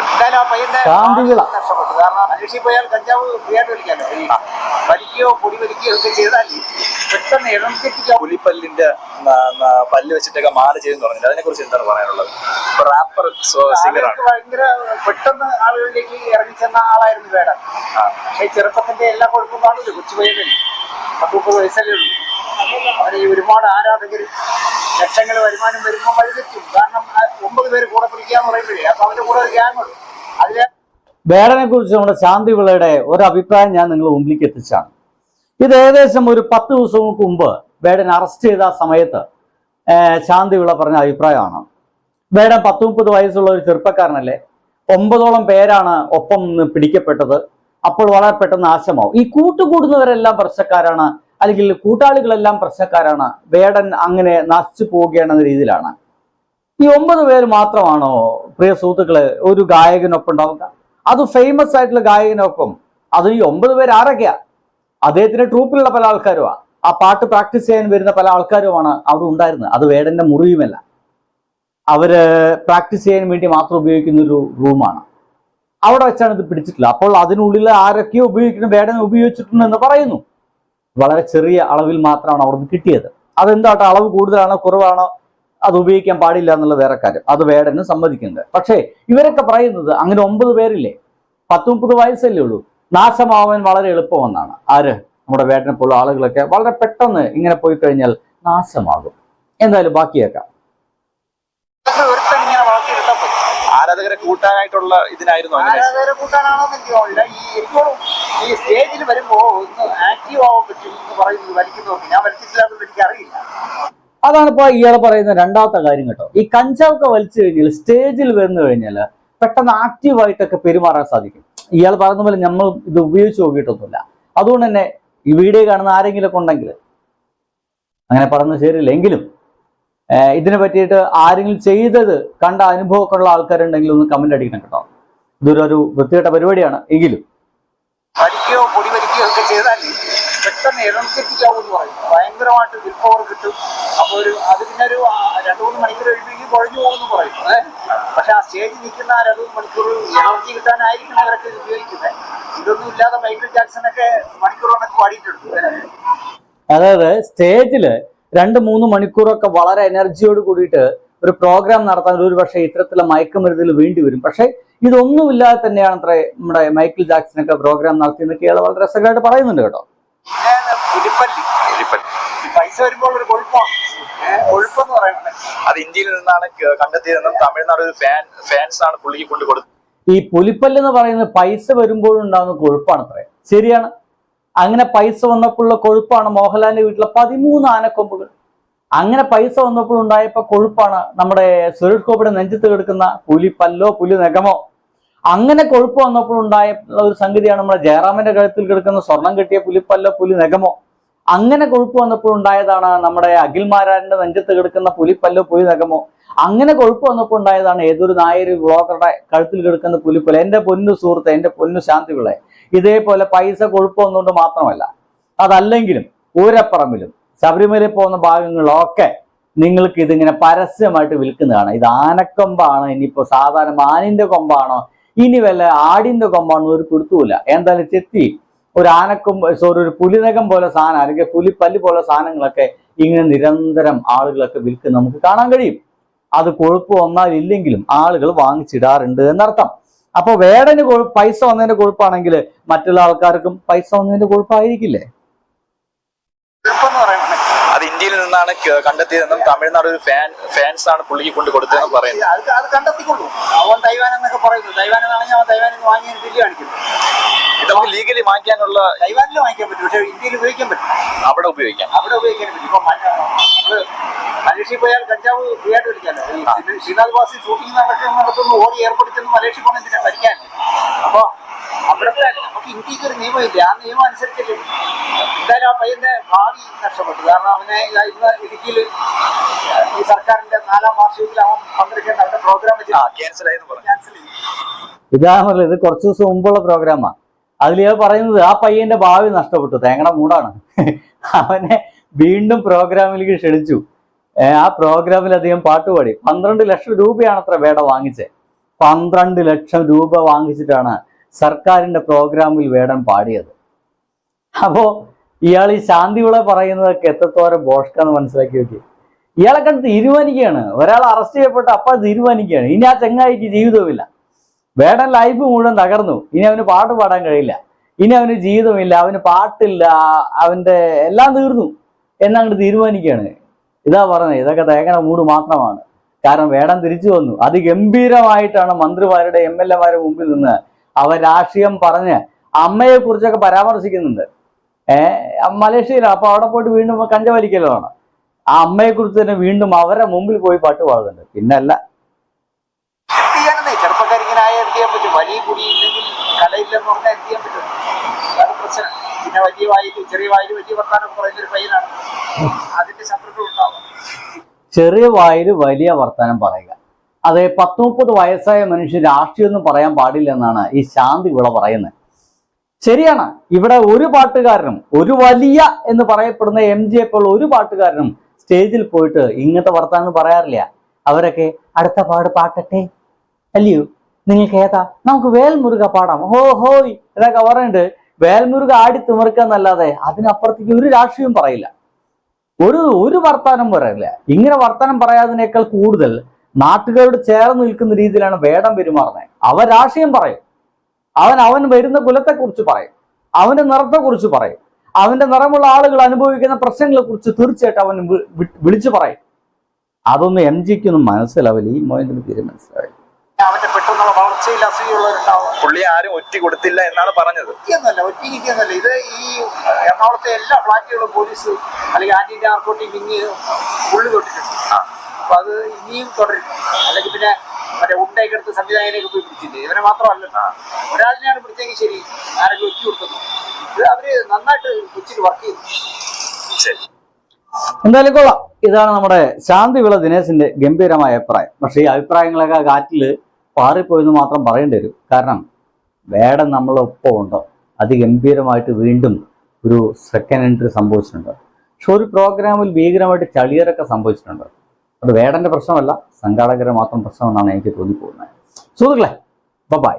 എന്തായാലും ആ പയ്യന്റെ ശാന്തിവിള. ഭാവി നഷ്ടപ്പെട്ടു. കാരണം അന്വേഷിച്ച് പോയാൽ കഞ്ചാവ് ഫ്രീ ആയിട്ട് വലിക്കാമല്ലോ ഈ വലിക്കുകയോ പൊടി വലിക്കുകയോ ഒക്കെ ചെയ്താൽ പെട്ടെന്ന് ഇടംതെറ്റിക്കാൻ പുലിപ്പല്ലിന്റെ പല്ല് വെച്ചിട്ടൊക്കെ മാറി ചെയ്തെന്ന് പറഞ്ഞില്ല? അതിനെ കുറിച്ച് എന്താണ് പറയാനുള്ളത്? റാപ്പർ സിംഗറാണ് ആൾക്ക് ഭയങ്കര പെട്ടെന്ന് ആളുകളിലേക്ക് ഇറങ്ങിച്ചെന്ന ആളായിരുന്നു വേടൻ. പക്ഷേ ചെറുപ്പത്തിന്റെ എല്ലാ കുഴപ്പവും കാണില്ല കൊച്ചു പയ്യനും പത്ത് മുപ്പത് വയസ്സല്ലേ ഉള്ളൂ. അവന് ഈ ഒരുപാട് ആരാധകർ ലക്ഷങ്ങൾ വരുമാനം വരുമ്പോൾ വഴിതെറ്റും. കാരണം ഒമ്പത് പേര് കൂടെ പിടിക്കാന്ന് പറയുമ്പോഴേ അപ്പൊ അവന്റെ കൂടെ ഒരു ഗ്യാങ് ഉണ്ട്. അതിലെ വേടനെ കുറിച്ച് നമ്മുടെ ശാന്തി വിളയുടെ ഒരു അഭിപ്രായം ഞാൻ നിങ്ങൾ മുമ്പിലേക്ക് എത്തിച്ചാണ്. ഇത് ഏകദേശം ഒരു പത്ത് ദിവസങ്ങൾക്ക് മുമ്പ് വേടൻ അറസ്റ്റ് ചെയ്ത സമയത്ത് ശാന്തി വിള പറഞ്ഞ അഭിപ്രായമാണ്. വേടൻ പത്ത് മുപ്പത് വയസ്സുള്ള ഒരു ചെറുപ്പക്കാരനല്ലേ? ഒമ്പതോളം പേരാണ് ഒപ്പം പിടിക്കപ്പെട്ടത്. അപ്പോൾ വളരെ പെട്ടെന്ന് നാശമാവും. ഈ കൂട്ടുകൂടുന്നവരെല്ലാം പ്രശ്നക്കാരാണ് അല്ലെങ്കിൽ കൂട്ടാളികളെല്ലാം പ്രശ്നക്കാരാണ്. വേടൻ അങ്ങനെ നശിച്ചു പോവുകയാണെന്ന രീതിയിലാണ്. ഈ ഒമ്പത് പേര് മാത്രമാണോ പ്രിയ സുഹൃത്തുക്കളെ ഒരു ഗായകനൊപ്പം ഉണ്ടാവുക? അത് ഫേമസ് ആയിട്ടുള്ള ഗായകനൊപ്പം. അത് ഈ ഒമ്പത് പേര് ആരൊക്കെയാ? അദ്ദേഹത്തിന്റെ ട്രൂപ്പിലുള്ള പല ആൾക്കാരുമാണ് ആ പാട്ട് പ്രാക്ടീസ് ചെയ്യാൻ വരുന്ന പല ആൾക്കാരുമാണ് അവിടെ ഉണ്ടായിരുന്നത്. അത് വേടന്റെ മുറിയുമല്ല. അവർ പ്രാക്ടീസ് ചെയ്യാൻ വേണ്ടി മാത്രം ഉപയോഗിക്കുന്ന ഒരു റൂമാണ്. അവിടെ വെച്ചാണ് ഇത് പിടിച്ചിട്ടുള്ളത്. അപ്പോൾ അതിനുള്ളിൽ ആരൊക്കെയോ ഉപയോഗിക്കുന്ന വേടനെ ഉപയോഗിച്ചിട്ടുണ്ടെന്ന് പറയുന്നു. വളരെ ചെറിയ അളവിൽ മാത്രമാണ് അവിടുന്ന് കിട്ടിയത്. അതെന്താട്ടോ? അളവ് കൂടുതലാണോ കുറവാണോ? അത് ഉപയോഗിക്കാൻ പാടില്ല എന്നുള്ള വേറെ കാര്യം. അത് വേടന് സമ്മതിക്കുന്നത് പക്ഷേ ഇവരൊക്കെ പറയുന്നത് അങ്ങനെ ഒമ്പത് പേരില്ലേ? പത്ത് മുപ്പത് വയസ്സല്ലേ ഉള്ളൂ. നാശമാവാൻ വളരെ എളുപ്പമെന്നാണ്. ആര്? നമ്മുടെ വേടനെ പോലുള്ള ആളുകളൊക്കെ വളരെ പെട്ടെന്ന് ഇങ്ങനെ പോയി കഴിഞ്ഞാൽ നാശമാകും. എന്തായാലും ബാക്കിയേക്കാം ഒരുത്തൻ ഇങ്ങനെ വളർത്തിയെടുത്താൽ പോയി ആരാധകരെ കൂട്ടാനായിട്ടുള്ള ഇതിനായിരുന്നു ആരാധകരെ കൂട്ടാനാണോന്ന് എനിക്ക് തോന്നില്ല ഈ എനിക്കോളും ഈ സ്റ്റേജിൽ വരുമ്പോ ഒന്ന് ആക്റ്റീവ് ആവാൻ പറ്റും എന്ന് പറയുന്നത് വലിക്കുന്നവർക്ക് ഞാൻ വലിച്ചിട്ടില്ലാത്തത് എനിക്ക് അറിയില്ല അതാണ് ഇപ്പൊ ഇയാൾ പറയുന്ന രണ്ടാമത്തെ കാര്യം കേട്ടോ. ഈ കഞ്ചാവൊക്കെ വലിച്ചു കഴിഞ്ഞാൽ സ്റ്റേജിൽ വന്നു കഴിഞ്ഞാൽ പെട്ടെന്ന് ആക്റ്റീവായിട്ടൊക്കെ പെരുമാറാൻ സാധിക്കും. ഇയാൾ പറയുന്ന പോലെ നമ്മൾ ഇത് ഉപയോഗിച്ച് നോക്കിയിട്ടൊന്നുമില്ല. അതുകൊണ്ട് തന്നെ ഈ വീഡിയോ കാണുന്ന ആരെങ്കിലുമൊക്കെ ഉണ്ടെങ്കിൽ അങ്ങനെ പറഞ്ഞത് ശരിയില്ല എങ്കിലും ഇതിനെ പറ്റിയിട്ട് ആരെങ്കിലും ചെയ്തത് കണ്ട അനുഭവമൊക്കെ ഉള്ള ആൾക്കാരുണ്ടെങ്കിൽ ഒന്ന് കമന്റ് അടിക്കണം കേട്ടോ. ഇതൊരു വൃത്തികെട്ട പരിപാടിയാണ്. എങ്കിലും. വലിക്കുകയോ പൊടി വലിക്കുകയോ ഒക്കെ ചെയ്താൽ പെട്ടെന്ന് എന്ന് പറയും. ഭയങ്കരമായിട്ട് വിൽ പവർ കിട്ടും. അപ്പോൾ ഒരു അത് പിന്നെ ഒരു രണ്ടു മൂന്ന് മണിക്കൂർ കഴിയുമ്പോൾ കുഴഞ്ഞു പോകുമെന്ന് പറയും? പക്ഷെ ആ സ്റ്റേജിൽ നിൽക്കുന്ന ആ രണ്ടു മൂന്ന് മണിക്കൂർ എനർജി കിട്ടാനായിരിക്കണം അവരൊക്കെ ഉപയോഗിക്കുന്നത് ഇതൊന്നും ഇല്ലാതെ മൈക്കിൾ ജാക്സൺ ഒക്കെ കണക്ക് പാടിയിട്ടുണ്ട്. അതായത് സ്റ്റേജിൽ രണ്ട് മൂന്ന് മണിക്കൂറൊക്കെ വളരെ എനർജിയോട് കൂടിയിട്ട് ഒരു പ്രോഗ്രാം നടത്താൻ ഒരു പക്ഷേ ഇത്തരത്തിലുള്ള മയക്കുമരുന്നിൽ വേണ്ടി വരും. പക്ഷേ ഇതൊന്നുമില്ലാതെ തന്നെയാണ് അത്ര നമ്മുടെ മൈക്കിൾ ജാക്സനൊക്കെ പ്രോഗ്രാം നടത്തിയെന്നൊക്കെ ഇയാൾ വളരെ രസകരമായിട്ട് പറയുന്നുണ്ട് കേട്ടോ. പൈസ വരുമ്പോൾ ഒരു കൊഴുപ്പാണ്? കൊഴുപ്പെന്ന് പറയുന്നത്. അത് ഇന്ത്യയിൽ നിന്നാണ് കണ്ടെത്തിയതെന്നും തമിഴ്നാട് ഒരു ഫാൻ ഫാൻസ് ആണ് പുള്ളിക്ക് കൊണ്ട് കൊടുത്തത് ഈ പുലിപ്പല്ല് എന്ന് പറയുന്നത് പൈസ വരുമ്പോഴുണ്ടാകുന്ന കൊഴുപ്പാണ് അത്രേ. ശരിയാണ്. അങ്ങനെ പൈസ വന്നപ്പോഴുള്ള കൊഴുപ്പാണ് മോഹൻലാലിന്റെ വീട്ടിലെ പതിമൂന്ന് ആനക്കൊമ്പുകൾ. അങ്ങനെ പൈസ വന്നപ്പോൾ ഉണ്ടായപ്പോ കൊഴുപ്പാണ് നമ്മുടെ സുരേഷ് ഗോപിയുടെ നെഞ്ചത്ത് കിടക്കുന്ന പുലി പല്ലോ പുലി നഖമോ? അങ്ങനെ കൊഴുപ്പ് വന്നപ്പോൾ ഉണ്ടായ ഒരു സംഗതിയാണ് നമ്മുടെ ജയറാമിന്റെ കഴുത്തിൽ കിടക്കുന്ന സ്വർണം കെട്ടിയ പുലിപ്പല്ലോ പുലി നഖമോ? അങ്ങനെ കൊഴുപ്പ് വന്നപ്പോൾ ഉണ്ടായതാണ് നമ്മുടെ അഖിൽമാരാന്റെ നെഞ്ചത്ത് കിടക്കുന്ന പുലിപ്പല്ലോ പുലി നഖമോ? അങ്ങനെ കൊഴുപ്പ് വന്നപ്പോൾ ഉണ്ടായതാണ് ഏതൊരു നായര് ബ്ലോഗറുടെ കഴുത്തിൽ കിടക്കുന്ന പുലിപ്പല്ല എന്റെ പൊന്നു സുഹൃത്ത് എന്റെ പൊന്നു ശാന്തികളെ ഇതേപോലെ പൈസ കൊഴുപ്പ് വന്നുകൊണ്ട് മാത്രമല്ല അതല്ലെങ്കിലും ഊരപ്പറമ്പിലും ശബരിമലയിൽ പോകുന്ന ഭാഗങ്ങളിലൊക്കെ നിങ്ങൾക്ക് ഇതിങ്ങനെ പരസ്യമായിട്ട് വിൽക്കുന്നതാണ്. ഇത് ആനക്കൊമ്പാണ് ഇനിയിപ്പോ സാധാരണ മാനിന്റെ കൊമ്പാണോ ഇനി വല്ല ആടിന്റെ കൊമ്പാണോ ഒരു കൊടുത്തൂല എന്തായാലും ചെത്തി ഒരു ആനക്കൊമ്പ് സോറി ഒരു പുലിനകം പോലെ സാധനം അല്ലെങ്കിൽ പുലിപ്പല്ല് പോലെ സാധനങ്ങളൊക്കെ ഇങ്ങനെ നിരന്തരം ആളുകളൊക്കെ വിൽക്കുന്ന നമുക്ക് കാണാൻ കഴിയും. അത് കൊഴുപ്പ് വന്നാൽ ഇല്ലെങ്കിലും ആളുകൾ വാങ്ങിച്ചിടാറുണ്ട് എന്നർത്ഥം. അപ്പൊ വേടന് പൈസ വന്നതിന്റെ കൊഴുപ്പാണെങ്കിൽ മറ്റുള്ള ആൾക്കാർക്കും പൈസ വന്നതിന്റെ കൊഴുപ്പായിരിക്കില്ലേ? അത് ഇന്ത്യയിൽ നിന്നാണ് കണ്ടെത്തിയതെന്നും തമിഴ്നാട് ഒരു ഫാൻ ഫാൻസ് ആണ് പുള്ളിക്ക് കൊണ്ട് കൊടുത്തതെന്നും പറയുന്നത് അത് അത് കണ്ടെത്തിക്കൊള്ളൂ. അവൻ തൈവാൻ എന്നൊക്കെ പറയുന്നു. തൈവാൻ എന്നാണെങ്കിൽ അവൻ തൈവാനിൽ നിന്ന് വാങ്ങിയ ബില്ല് കാണിക്കുന്നു ഇത് നമുക്ക് ലീഗലി വാങ്ങിക്കാനുള്ള തൈവാനിൽ വാങ്ങിക്കാൻ പറ്റും. പക്ഷേ ഇന്ത്യയിൽ ഉപയോഗിക്കാൻ പറ്റും അവിടെ ഉപയോഗിക്കാം. അവിടെ ഉപയോഗിക്കാൻ പറ്റും ഇപ്പൊ മല- നമ്മൾ മലേഷ്യയിൽ പോയാൽ കഞ്ചാവ് ഫ്രീ ആയിട്ട് ഈ ശ്രീനാഥ് വാസി ഷൂട്ടിംഗ് നടക്കുന്ന നടത്തുന്ന ഓടി എയർപോർട്ടിൽ ചെന്ന് മലേഷ്യ പോകണം എന്തിനാ പഠിക്കാൻ? അപ്പൊ അവിടുത്തെ നമുക്ക് ഇന്ത്യയ്ക്ക് ഒരു നിയമമില്ല. ആ നിയമം അനുസരിച്ചല്ലേ. എന്തായാലും ആ പയ്യന്റെ ഭാവി നഷ്ടപ്പെട്ടു. കാരണം അവനെ ഇതാ ഇന്ന് ഇടുക്കിയിൽ ഈ സർക്കാരിന്റെ നാലാം വാർഷികത്തിൽ അവൻ പങ്കെടുക്കേണ്ട അവരുടെ പ്രോഗ്രാം ആ ക്യാൻസൽ ക്യാൻസൽ ഇതാണല്ലോ ഇത് കുറച്ച് ദിവസം മുമ്പുള്ള പ്രോഗ്രാമാണ് അതിൽ ഞാൻ പറയുന്നത് ആ പയ്യന്റെ ഭാവി നഷ്ടപ്പെട്ടു. തേങ്ങണ മൂടാണ്. അവനെ വീണ്ടും പ്രോഗ്രാമിലേക്ക് ക്ഷണിച്ചു. ആ പ്രോഗ്രാമിൽ അദ്ദേഹം പാട്ടുപാടി പന്ത്രണ്ട് ലക്ഷം രൂപയാണ് അത്ര വേട വാങ്ങിച്ചത് പന്ത്രണ്ട് ലക്ഷം രൂപ വാങ്ങിച്ചിട്ടാണ് സർക്കാരിന്റെ പ്രോഗ്രാമിൽ വേടൻ പാടിയത്. അപ്പോ ഇയാൾ ഈ ശാന്തിവിള പറയുന്നതൊക്കെ എത്രത്തോരം ബോഷ്കാന്ന് മനസ്സിലാക്കി നോക്കി. ഇയാളെ കണ്ട് തീരുമാനിക്കുകയാണ്. ഒരാൾ അറസ്റ്റ് ചെയ്യപ്പെട്ട അപ്പോൾ തീരുമാനിക്കുകയാണ്. ഇനി ആ ചെങ്ങായിക്ക് ജീവിതവുമില്ല. വേടൻ ലൈഫ് മുഴുവൻ തകർന്നു. ഇനി അവന് പാട്ട് പാടാൻ കഴിയില്ല. ഇനി അവന് ജീവിതമില്ല. അവന് പാട്ടില്ല. അവന്റെ എല്ലാം തീർന്നു. എന്നങ്ങോട്ട് തീരുമാനിക്കുകയാണ് ഇതാ പറഞ്ഞത് ഇതൊക്കെ തേങ്ങണ മൂട് മാത്രമാണ്. കാരണം വേടം തിരിച്ചു വന്നു. അതിഗംഭീരമായിട്ടാണ് മന്ത്രിമാരുടെ എം എൽ എമാരുടെ മുമ്പിൽ നിന്ന് അവർ രാഷ്ട്രീയം പറഞ്ഞ് അമ്മയെ കുറിച്ചൊക്കെ പരാമർശിക്കുന്നുണ്ട് ഏഹ് മലേഷ്യയിലാണ് അപ്പൊ അവിടെ പോയിട്ട് വീണ്ടും കഞ്ചവലിക്കലാണ്. ആ അമ്മയെ കുറിച്ച് തന്നെ വീണ്ടും അവരെ മുമ്പിൽ പോയി പാട്ട് പാടുന്നുണ്ട് പിന്നല്ല എന്ത് ചെയ്യാനെന്നേ ചെറുപ്പക്കാർ ഇങ്ങനെ ആയാൽ വലിയ കുടി ഇല്ലെങ്കിൽ കലയില്ലെന്ന് പറഞ്ഞാൽ എന്ത് ചെയ്യാൻ പറ്റും? അതാണ് പ്രശ്നം. പിന്നെ വലിയ വായിൽ ചെറിയ വായിൽ വലിയ വർത്താനം പറയുന്ന ഒരു പയ്യനാണ്. അതിന്റെ ശത്രുക്കൾ ഉണ്ടാവും. ചെറിയ വായിൽ വലിയ വർത്താനം പറയുക. അതെ പത്ത് മുപ്പത് വയസ്സായ മനുഷ്യൻ രാഷ്ട്രീയമൊന്നും പറയാൻ പാടില്ല എന്നാണ് ഈ ശാന്തി ഇവിടെ പറയുന്നത്. ശരിയാണ്. ഇവിടെ ഒരു പാട്ടുകാരനും ഒരു വലിയ എന്ന് പറയപ്പെടുന്ന എം ജി ഇപ്പോൾ ഒരു പാട്ടുകാരനും സ്റ്റേജിൽ പോയിട്ട് ഇങ്ങനത്തെ വർത്താനം പറയാറില്ല. അവരൊക്കെ അടുത്ത പാട് പാട്ടട്ടെ. അല്ലയോ? നിങ്ങൾക്ക് ഏതാ? നമുക്ക് വേൽമുരുക പാടാം. ഹോ ഹോയ് എന്നൊക്കെ പറഞ്ഞിട്ട് വേൽമുരുക ആടി തിമിർക്കുക എന്നല്ലാതെ അതിനപ്പുറത്തേക്ക് ഒരു രാഷ്ട്രീയം പറയില്ല. ഒരു ഒരു വർത്താനം പറയില്ല. ഇങ്ങനെ വർത്താനം പറയാതിനേക്കാൾ കൂടുതൽ നാട്ടുകാരോട് ചേർന്ന് നിൽക്കുന്ന രീതിയിലാണ് വേടം പെരുമാറുന്നത്. അവൻ രാഷ്ട്രീയം പറയും. അവൻ അവൻ വരുന്ന കുലത്തെക്കുറിച്ച് പറയും. അവന്റെ നിറത്തെക്കുറിച്ച് പറയും. അവന്റെ നിറമുള്ള ആളുകൾ അനുഭവിക്കുന്ന പ്രശ്നങ്ങളെ കുറിച്ച് തീർച്ചയായിട്ടും അവൻ വിളിച്ചു പറയും. അതൊന്നും എം ജിക്കൊന്നും മനസ്സിലാവില്ല. ഈ മോയന്തിന് തീരെ മനസ്സിലാവില്ല. വളർച്ചയിൽ അസൂയുള്ളവരുണ്ടാവും. പുള്ളി ആരും ഒറ്റ കൊടുത്തില്ല എന്നാണ് പറഞ്ഞത്. ഒറ്റയൊന്നുമല്ല ഒറ്റയ്ക്കൊന്നല്ല ഇത് ഈ എറണാകുളത്തെ എല്ലാ ഫ്ലാറ്റുകളും പോലീസ് അല്ലെങ്കിൽ ആന്റി നാർക്കോട്ടിക് ഇനി ഉള്ളു തൊട്ടിട്ടുണ്ട്. അപ്പൊ അത് ഇനിയും തുടരും. അല്ലെങ്കിൽ പിന്നെ മറ്റേ ഉണ്ടയൊക്കെ എടുത്ത് സംവിധായകനെയൊക്കെ പോയി പിടിച്ചില്ലേ? ഇവനെ മാത്രമല്ല. ഒരാളിനെയാണ് പിടിച്ചെങ്കിൽ ശരി ആരെങ്കിലും ഒറ്റ കൊടുക്കുന്നു. ഇത് അവർ നന്നായിട്ട് കൊച്ചിയിൽ വർക്ക് ചെയ്തു ശരി. എന്തായാലും കൊള്ളാം. ഇതാണ് നമ്മുടെ ശാന്തിവിള ദിനേശിന്റെ ഗംഭീരമായ അഭിപ്രായം. പക്ഷേ ഈ അഭിപ്രായങ്ങളൊക്കെ കാറ്റിൽ പാറിപ്പോയെന്ന് മാത്രം പറയേണ്ടി വരും. കാരണം വേടം നമ്മളൊപ്പം ഉണ്ടോ. അതിഗംഭീരമായിട്ട് വീണ്ടും ഒരു സെക്കൻഡ് എൻട്രി സംഭവിച്ചിട്ടുണ്ട്. പക്ഷെ ഒരു പ്രോഗ്രാമിൽ ഭീകരമായിട്ട് ചളിയറൊക്കെ സംഭവിച്ചിട്ടുണ്ട്. അത് വേടന്റെ പ്രശ്നമല്ല സംഘാടകരെ മാത്രം പ്രശ്നമെന്നാണ് എനിക്ക് തോന്നിപ്പോകുന്നത്. സുഹൃത്തുക്കളെ ബൈ